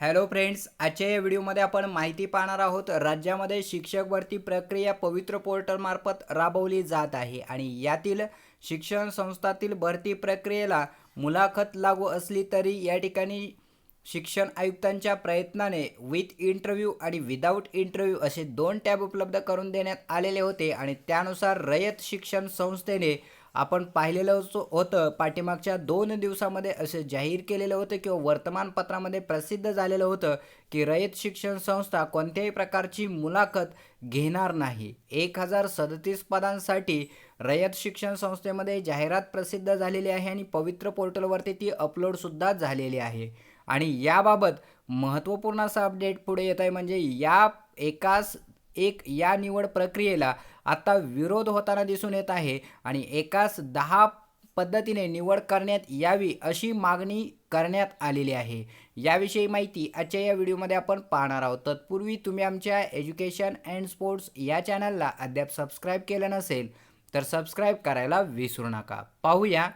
Hello friends आजच्या या व्हिडिओमध्ये आपण माहिती पाहणार आहोत राज्यामध्ये शिक्षक भरती प्रक्रिया पवित्र पोर्टलमार्फत राबवली जात आहे आणि यातील शिक्षण संस्थातील भरती प्रक्रियेला मुलाखत लागू असली तरी या ठिकाणी शिक्षण आयुक्तांच्या प्रयत्नाने विथ इंटरव्ह्यू आणि विदाऊट इंटरव्ह्यू असे दोन टॅब उपलब्ध करून देण्यात आलेले होते आणि त्यानुसार रयत शिक्षण संस्थेने आपण पाहिलेलं होतं- होतं पाठीमागच्या दोन दिवसामध्ये असे जाहीर केलेलं होतं किंवा वर्तमानपत्रामध्ये प्रसिद्ध झालेलं होतं की रयत शिक्षण संस्था कोणत्याही प्रकारची मुलाखत घेणार नाही. एक हजार सदतीस पदांसाठी रयत शिक्षण संस्थेमध्ये जाहिरात प्रसिद्ध झालेली आहे आणि पवित्र पोर्टलवरती ती अपलोडसुद्धा झालेली आहे. आणि याबाबत महत्त्वपूर्ण असा अपडेट पुढे येत आहे म्हणजे या एकाच एक या निवड प्रक्रियेला आता विरोध होताना दिसून येत आहे आणि एकाच दहा पद्धतीने निवड करण्यात यावी अशी मागणी करण्यात आलेली आहे. याविषयी माहिती आजच्या या व्हिडिओमध्ये आपण पाहणार आहोत. तत्पूर्वी तुम्ही आमच्या एज्युकेशन अँड स्पोर्ट्स या चॅनलला अद्याप सबस्क्राईब केलं नसेल तर सबस्क्राईब करायला विसरू नका. पाहूया.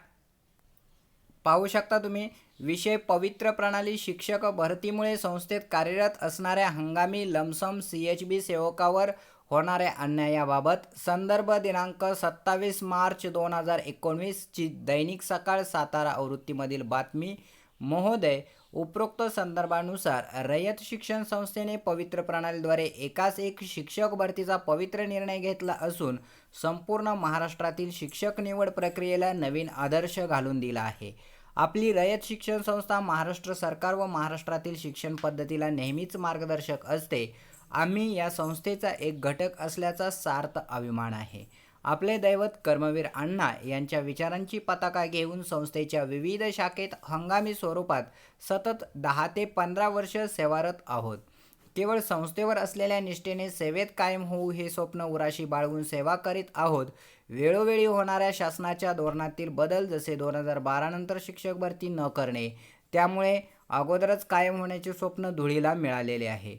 पाहू शकता तुम्ही विषय पवित्र प्रणाली शिक्षक भरतीमुळे संस्थेत कार्यरत असणाऱ्या हंगामी lump sum C H B सेवकावर होणाऱ्या अन्यायाबाबत संदर्भ दिनांक सत्तावीस मार्च दोन हजार एकोणवीसची दैनिक सकाळ सातारा आवृत्तीमधील बातमी महोदय उपरोक्त संदर्भानुसार रयत शिक्षण संस्थेने पवित्र प्रणालीद्वारे एकाच एक शिक्षक भरतीचा पवित्र निर्णय घेतला असून संपूर्ण महाराष्ट्रातील शिक्षक निवड प्रक्रियेला नवीन आदर्श घालून दिला आहे. आपली रयत शिक्षण संस्था महाराष्ट्र सरकार व महाराष्ट्रातील शिक्षण पद्धतीला नेहमीच मार्गदर्शक असते. आम्ही या संस्थेचा एक घटक असल्याचा सार्थ अभिमान आहे. आपले दैवत कर्मवीर अण्णा यांच्या विचारांची पताका घेऊन संस्थेच्या विविध शाखेत हंगामी स्वरूपात सतत दहा ते पंधरा वर्ष सेवारत आहोत. केवळ संस्थेवर असलेल्या निष्ठेने सेवेत कायम होऊ हे स्वप्न उराशी बाळगून सेवा करीत आहोत. वेळोवेळी होणाऱ्या शासनाच्या धोरणातील बदल जसे दोन हजार बारा नंतर शिक्षक भरती न करणे त्यामुळे अगोदरच कायम होण्याचे स्वप्न धुळीला मिळालेले आहे.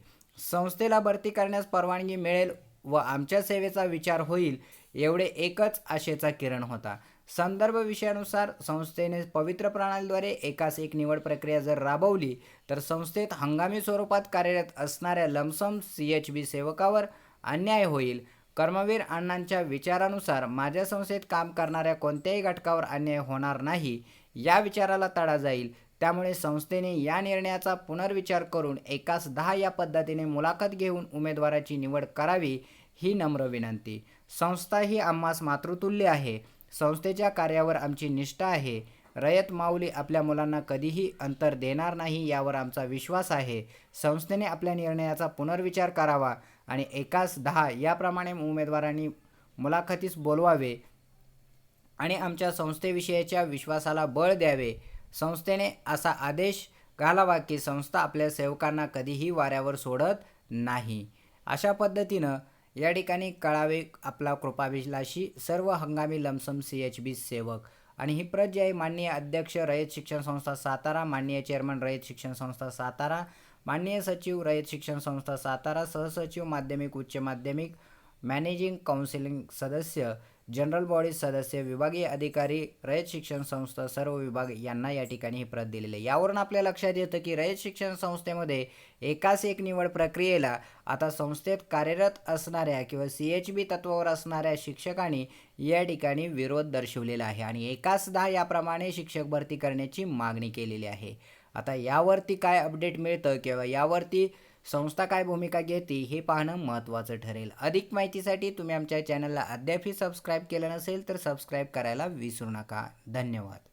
संस्थेला भरती करण्यास परवानगी मिळेल व आमच्या सेवेचा विचार होईल एवढे एकच आशेचा किरण होता. संदर्भ विषयानुसार संस्थेने पवित्र प्रणालीद्वारे एकास एक निवड प्रक्रिया जर राबवली तर संस्थेत हंगामी स्वरूपात कार्यरत असणाऱ्या lump sum C H B सेवकावर अन्याय होईल. कर्मवीर अण्णांच्या विचारानुसार माझ्या संस्थेत काम करणाऱ्या कोणत्याही घटकावर अन्याय होणार नाही या विचाराला तडा जाईल. त्यामुळे संस्थेने या निर्णयाचा पुनर्विचार करून एकास दहा या पद्धतीने मुलाखत घेऊन उमेदवाराची निवड करावी ही नम्र विनंती. संस्था ही आम्हास मातृतुल्य आहे. संस्थेच्या कार्यावर आमची निष्ठा आहे. रयत माऊली आपल्या मुलांना कधीही अंतर देणार नाही यावर आमचा विश्वास आहे. संस्थेने आपल्या निर्णयाचा पुनर्विचार करावा आणि एकास दहा याप्रमाणे उमेदवारांनी मुलाखतीस बोलवावे आणि आमच्या संस्थेविषयीच्या विश्वासाला बळ द्यावे. संस्थेने असा आदेश घालावा की संस्था आपल्या सेवकांना कधीही वाऱ्यावर सोडत नाही. अशा पद्धतीनं या ठिकाणी कळावे आपला कृपाभिलाषी सर्व हंगामी लमसम सी एच बी सेवक. आणि ही प्रत जी आहे माननीय अध्यक्ष रयत शिक्षण संस्था सातारा माननीय चेअरमन रयत शिक्षण संस्था सातारा माननीय सचिव रयत शिक्षण संस्था सातारा सहसचिव माध्यमिक उच्च माध्यमिक मॅनेजिंग काउन्सिलिंग सदस्य जनरल बॉडी सदस्य विभागीय अधिकारी रयत शिक्षण संस्था सर्व विभाग यांना या ठिकाणी ही प्रत दिलेली. आहे यावरून आपल्या लक्षात येतं की रयत शिक्षण संस्थेमध्ये एकाच एक निवड प्रक्रियेला आता संस्थेत कार्यरत असणाऱ्या किंवा सी एच बी तत्वावर असणाऱ्या शिक्षकांनी या ठिकाणी विरोध दर्शवलेला आहे आणि एकाच दहा याप्रमाणे शिक्षक भरती करण्याची मागणी केलेली आहे. आता यावरती काय अपडेट मिळतं किंवा यावरती संस्था काय भूमिका घेते हे पाहणं महत्त्वाचं ठरेल. अधिक माहितीसाठी तुम्ही आमच्या चॅनलला अद्यापही सबस्क्राईब केलं नसेल तर सबस्क्राईब करायला विसरू नका. धन्यवाद.